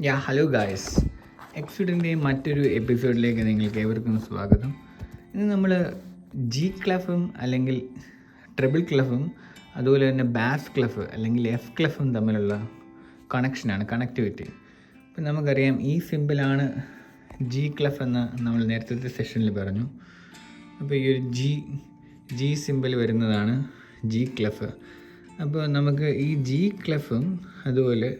യാ hello guys എക്സിഡിന്റെ മറ്റൊരു എപ്പിസോഡിലേക്ക് നിങ്ങൾക്ക് ഏവർക്കും സ്വാഗതം. ഇന്ന് നമ്മൾ ജി ക്ലഫും അല്ലെങ്കിൽ ട്രിപ്പിൾ ക്ലഫും അതുപോലെ തന്നെ ബാസ് ക്ലഫ് അല്ലെങ്കിൽ എഫ് ക്ലഫും തമ്മിലുള്ള കണക്ഷനാണ് കണക്ടിവിറ്റി ഇപ്പം നമുക്കറിയാം ഈ സിമ്പിളാണ് ജി ക്ലഫ് എന്ന് നമ്മൾ നേരത്തെ സെഷനിൽ പറഞ്ഞു. അപ്പോൾ ഈ ഒരു ജി ജി സിമ്പിൾ വരുന്നതാണ് ജി ക്ലഫ് അപ്പോൾ നമുക്ക് ഈ ജി ക്ലഫും അതുപോലെ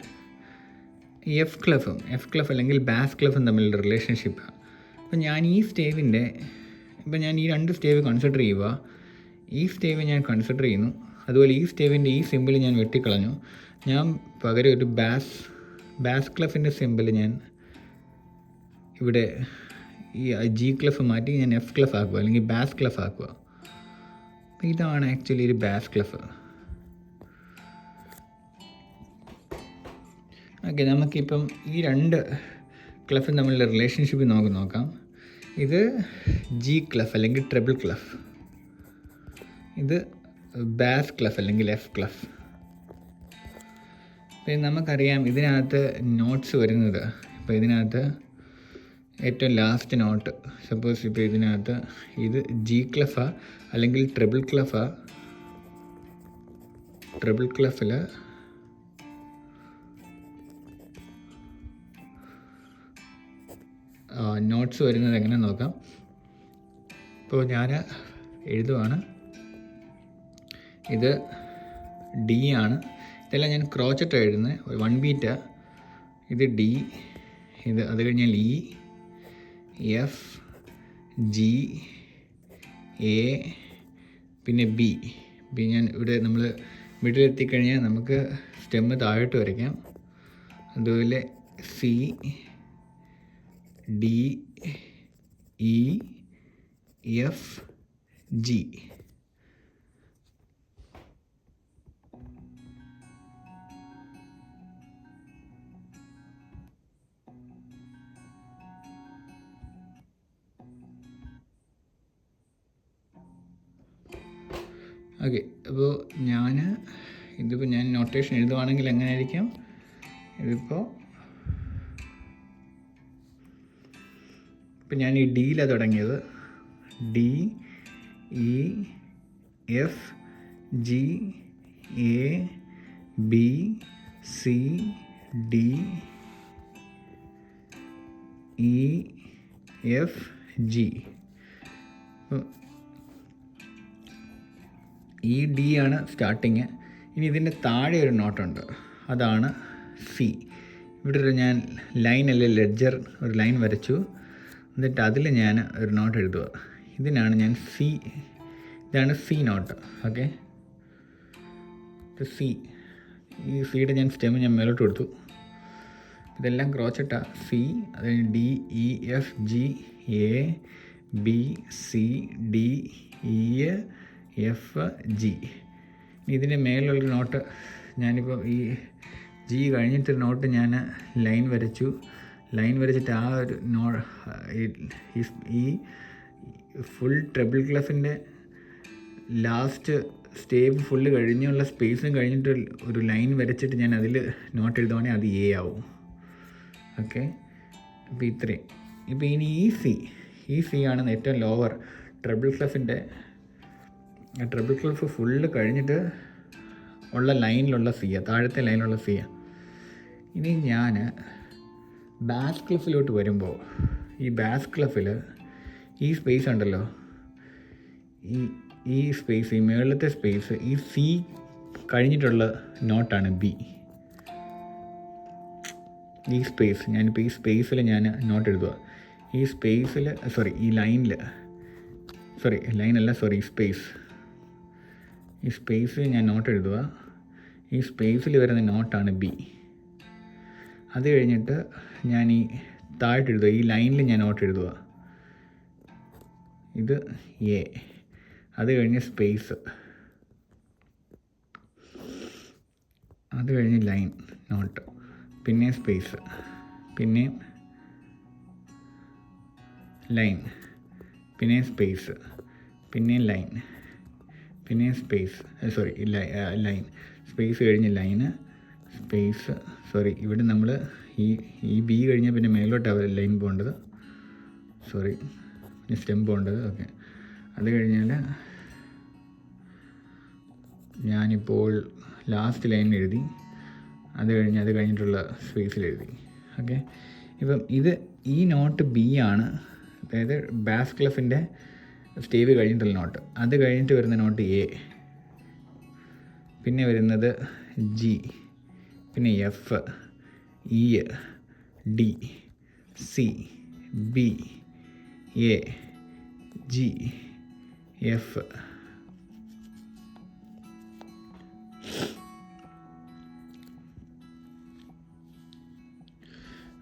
എഫ് ക്ലഫും എഫ് ക്ലഫ് അല്ലെങ്കിൽ ബാസ് ക്ലഫും തമ്മിലുള്ള റിലേഷൻഷിപ്പാണ് അപ്പോൾ ഞാൻ ഈ സ്റ്റേവിന്റെ ഇപ്പോൾ ഞാൻ ഈ രണ്ട് സ്റ്റേവ് കൺസിഡർ ചെയ്യുക. ഈ സ്റ്റേവ് ഞാൻ കൺസിഡർ ചെയ്യുന്നു. അതുപോലെ ഈ സ്റ്റേവിന്റെ ഈ സിമ്പിൾ ഞാൻ വെട്ടിക്കളഞ്ഞു. ഞാൻ പകരം ഒരു ബാസ് ബാസ് ക്ലഫിന്റെ സിമ്പിൾ ഞാൻ ഇവിടെ ഈ ജി ക്ലഫ് മാറ്റി ഞാൻ എഫ് ക്ലഫ് ആക്കുക അല്ലെങ്കിൽ ബാസ് ക്ലഫ് ആക്കുക. ഇതാണ് ആക്ച്വലി ഒരു ബാസ് ക്ലഫ് ഓക്കെ നമുക്കിപ്പം ഈ രണ്ട് ക്ലഫും തമ്മിലുള്ള റിലേഷൻഷിപ്പ് നമുക്ക് നോക്കാം. ഇത് ജി ക്ലഫ് അല്ലെങ്കിൽ ട്രിപ്പിൾ ക്ലഫ്. ഇത് ബാസ് ക്ലഫ് അല്ലെങ്കിൽ എഫ് ക്ലഫ്. പിന്നെ നമുക്കറിയാം ഇതിനകത്ത് നോട്ട്സ് വരുന്നത്. ഇപ്പോൾ ഇതിനകത്ത് ഏറ്റവും ലാസ്റ്റ് നോട്ട് സപ്പോസ് ഇപ്പോൾ ഇതിനകത്ത് ഇത് ജി ക്ലഫാ അല്ലെങ്കിൽ ട്രിപ്പിൾ ക്ലഫാ. ട്രിപ്പിൾ ക്ലഫിൽ നോട്ട്സ് വരുന്നത് എങ്ങനെ നോക്കാം? ഇപ്പോൾ ഞാൻ എഴുതുവാണ്. ഇത് ഡി ആണ്. ഇതെല്ലാം ഞാൻ ക്രോച്ചറ്റ് എഴുതുന്നത് വൺ ബീറ്റ ഇത് ഡി ഇത് അത് കഴിഞ്ഞാൽ ഇ എഫ് ജി എ പിന്നെ ബി ബി ഞാൻ ഇവിടെ നമ്മൾ മിഡിൽ എത്തിക്കഴിഞ്ഞാൽ നമുക്ക് സ്റ്റെമ്മ് താഴോട്ട് വരയ്ക്കാം. അതുപോലെ C D E F G okay അപ്പോൾ ഞാൻ ഇതിപ്പോൾ ഞാൻ നോട്ടേഷൻ എഴുതുവാണെങ്കിൽ എങ്ങനെയായിരിക്കും? ഇതിപ്പോൾ ഇപ്പം ഞാൻ ഈ ഡിയിലാണ് തുടങ്ങിയത്. D E F G A B C D E F G E D ആണ് സ്റ്റാർട്ടിങ് ഇനി ഇതിന്റെ താഴെ ഒരു നോട്ടുണ്ട്. അതാണ് സി ഇവിടെ ഒരു ഞാൻ ലൈൻ അല്ലെ ലെഡ്ജർ ഒരു ലൈൻ വരച്ചു. എന്നിട്ട് അതിൽ ഞാൻ ഒരു നോട്ട് എഴുതുക. ഇതിനാണ് ഞാൻ സി ഇതാണ് സി നോട്ട് ഓക്കെ സി ഈ സിയുടെ ഞാൻ സ്റ്റെം ഞാൻ മേലോട്ട് കൊടുത്തു. ഇതെല്ലാം ക്രോച്ചിട്ട സി അത് D E F G A B C D E F G ഇതിന്റെ മേലുള്ള നോട്ട് ഞാനിപ്പോൾ ഈ ജി കഴിഞ്ഞിട്ടൊരു നോട്ട് ഞാൻ ലൈൻ വരച്ചു. ലൈൻ വരച്ചിട്ട് ആ ഒരു നോ ഈ ഫുൾ ട്രിപ്പിൾ ക്ലഫിന്റെ ലാസ്റ്റ് സ്റ്റേപ്പ് ഫുള്ള് കഴിഞ്ഞുള്ള സ്പേസും കഴിഞ്ഞിട്ട് ഒരു ലൈൻ വരച്ചിട്ട് ഞാൻ അതിൽ നോട്ട് എഴുതുവാണെങ്കിൽ അത് എ ആവും. ഓക്കെ അപ്പോൾ ഇത്രയും. ഇപ്പോൾ ഇനി ഈ സി ഈ സി ആണ് ഏറ്റവും ലോവർ ട്രിപ്പിൾ ക്ലഫിന്റെ ട്രിപ്പിൾ ക്ലഫ് ഫുള്ള് കഴിഞ്ഞിട്ട് ഉള്ള ലൈനിലുള്ള സിയാണ് താഴത്തെ ലൈനിലുള്ള സിയാണ് ഇനി ഞാൻ ബാസ് ക്ലഫിലോട്ട് വരുമ്പോൾ ഈ ബാസ് ക്ലഫിൽ ഈ സ്പേസ് ഉണ്ടല്ലോ. ഈ ഈ സ്പേസ് ഈ മുകളിലത്തെ സ്പേസ് ഈ സി കഴിഞ്ഞിട്ടുള്ള നോട്ടാണ് ബി ഈ സ്പേസ് ഞാനിപ്പോൾ ഈ സ്പേസിൽ ഞാൻ നോട്ട് എഴുതുക ഈ സ്പേസിൽ സോറി ഈ ലൈനിൽ സോറി ലൈനല്ല സോറി സ്പേസ് ഈ സ്പേസിൽ ഞാൻ നോട്ട് എഴുതുക ഈ സ്പേസിൽ വരുന്ന നോട്ടാണ് ബി അത് കഴിഞ്ഞിട്ട് ഞാൻ ഈ താഴോട്ട് എഴുതുക ഈ ലൈനിൽ ഞാൻ നോട്ട് എഴുതുക ഇത് എ അത് കഴിഞ്ഞ് സ്പേസ് അത് കഴിഞ്ഞ് ലൈൻ നോട്ട് പിന്നെ സ്പേസ് പിന്നെ ലൈൻ പിന്നെ സ്പേസ് പിന്നെ ലൈൻ പിന്നെ സ്പേസ് സോറി ലൈൻ സ്പേസ് കഴിഞ്ഞ് ലൈന് സ്പേസ് സോറി ഇവിടെ നമ്മൾ ഈ ഈ ബി കഴിഞ്ഞാൽ പിന്നെ മേലോട്ടാണ് ലൈൻ പോകേണ്ടത്. സോറി പിന്നെ സ്റ്റെം പോകേണ്ടത്. ഓക്കെ അത് കഴിഞ്ഞാൽ ഞാനിപ്പോൾ ലാസ്റ്റ് ലൈൻ എഴുതി. അത് കഴിഞ്ഞ് അത് കഴിഞ്ഞിട്ടുള്ള സ്പേസിൽ എഴുതി. ഓക്കെ ഇപ്പം ഇത് ഈ നോട്ട് ബി ആണ്. അതായത് ബാസ് ക്ലഫിന്റെ സ്റ്റേവ് കഴിഞ്ഞിട്ടുള്ള നോട്ട് അത് കഴിഞ്ഞിട്ട് വരുന്ന നോട്ട് എ പിന്നെ വരുന്നത് ജി പിന്നെ F E D C B A G F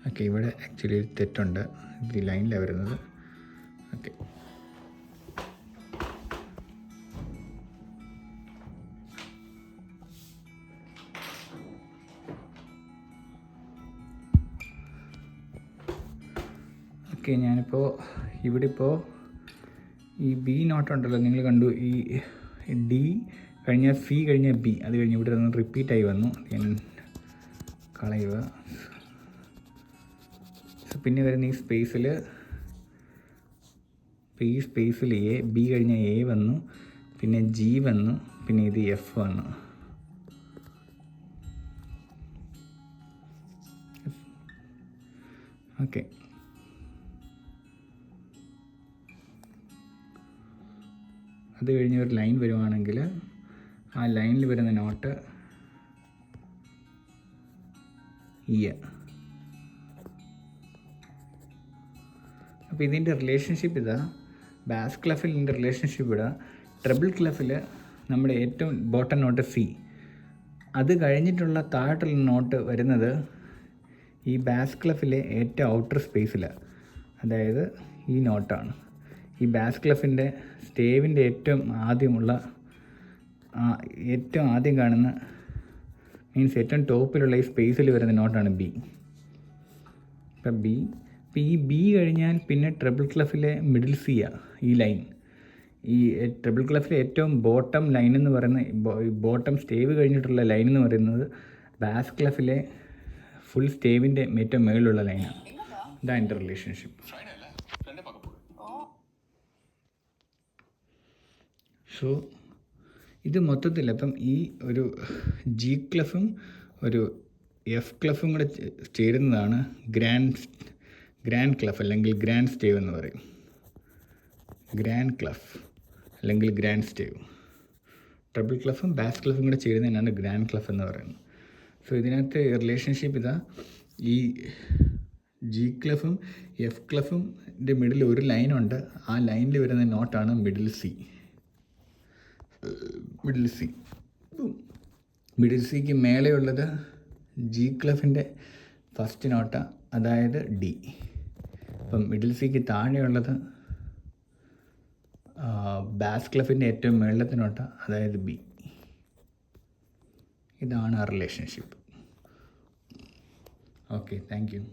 okay ഇവിടെ ആക്ച്വലി ഒരു തെറ്റുണ്ട്. ഇത് ലൈനിലാണ് വരുന്നത്. ഓക്കെ ഞാനിപ്പോൾ ഇവിടെ ഇപ്പോൾ ഈ ബി നോട്ട് ഉണ്ടല്ലോ നിങ്ങൾ കണ്ടു. ഈ ഡി കഴിഞ്ഞ സി കഴിഞ്ഞ ബി അത് കഴിഞ്ഞ് ഇവിടെ നിന്ന് റിപ്പീറ്റായി വന്നു. ഞാൻ കളയുക. സോ പിന്നെ വരുന്ന ഈ സ്പേസിൽ ഈ സ്പേസിൽ എ ബി കഴിഞ്ഞ എ വന്നു. പിന്നെ ജി വന്നു. പിന്നെ ഇത് എഫ് വന്നു. ഓക്കെ അത് കഴിഞ്ഞ് ഒരു ലൈൻ വരുവാണെങ്കിൽ ആ ലൈനിൽ വരുന്ന നോട്ട് ഇ അപ്പോൾ ഇതിന്റെ റിലേഷൻഷിപ്പ് ഇതാ. ബാസ് ക്ലഫിൽ ഇതിന്റെ റിലേഷൻഷിപ്പ് ഇടുക ട്രിബിൾ ക്ലഫിൽ നമ്മുടെ ഏറ്റവും ബോട്ടം നോട്ട് സി അത് കഴിഞ്ഞിട്ടുള്ള താഴോട്ടുള്ള നോട്ട് വരുന്നത് ഈ ബാസ് ക്ലഫിലെ ഏറ്റവും ഔട്ടർ സ്പേസിൽ അതായത് ഈ നോട്ടാണ് ഈ ബാസ് ക്ലഫിന്റെ സ്റ്റേവിന്റെ ഏറ്റവും ആദ്യമുള്ള ഏറ്റവും ആദ്യം കാണുന്ന മീൻസ് ഏറ്റവും ടോപ്പിലുള്ള ഈ സ്പേസിൽ വരുന്ന നോട്ടാണ് ബി. ഇപ്പം ബി ഇപ്പം ഈ ബി കഴിഞ്ഞാൽ പിന്നെ ട്രിപ്പിൾ ക്ലഫിലെ മിഡിൽ സിയാണ് ഈ ലൈൻ. ഈ ട്രിപ്പിൾ ക്ലഫിലെ ഏറ്റവും ബോട്ടം ലൈൻ എന്ന് പറയുന്ന ബോട്ടം സ്റ്റേവ് കഴിഞ്ഞിട്ടുള്ള ലൈൻ എന്ന് പറയുന്നത് ബാസ് ക്ലഫിലെ ഫുൾ സ്റ്റേവിന്റെ ഏറ്റവും മുകളിലുള്ള ലൈനാണ്. ഇതാണ് എന്റെ റിലേഷൻഷിപ്പ് സോ ഇത് മൊത്തത്തിൽ അപ്പം ഈ ഒരു ജി ക്ലഫും ഒരു എഫ് ക്ലഫും കൂടെ ചേരുന്നതാണ് ഗ്രാൻഡ് ഗ്രാൻഡ് ക്ലഫ് അല്ലെങ്കിൽ ഗ്രാൻഡ് സ്റ്റേവ് എന്ന് പറയും. ഗ്രാൻഡ് ക്ലഫ് അല്ലെങ്കിൽ ഗ്രാൻഡ് സ്റ്റേവ് ട്രിപ്പിൾ ക്ലഫും ബാസ് ക്ലഫും കൂടെ ചേരുന്നതിനാണ് ഗ്രാൻഡ് ക്ലഫ് എന്ന് പറയുന്നത്. സോ ഇതിനകത്ത് റിലേഷൻഷിപ്പ് ഇതാ. ഈ ജി ക്ലഫും എഫ് ക്ലഫും മിഡിൽ ഒരു ലൈനുണ്ട് ആ ലൈനിൽ വരുന്ന നോട്ടാണ് middle C middle C. Middle സിക്ക് മേലെയുള്ളത് ജി ക്ലഫിന്റെ ഫസ്റ്റ് നോട്ട അതായത് ഡി. അപ്പം മിഡിൽ സിക്ക് താഴെയുള്ളത് ബാസ് ക്ലഫിന്റെ ഏറ്റവും മേളത്തെ നോട്ട അതായത് ബി. ഇതാണ് ആ റിലേഷൻഷിപ്പ്. Okay thank you.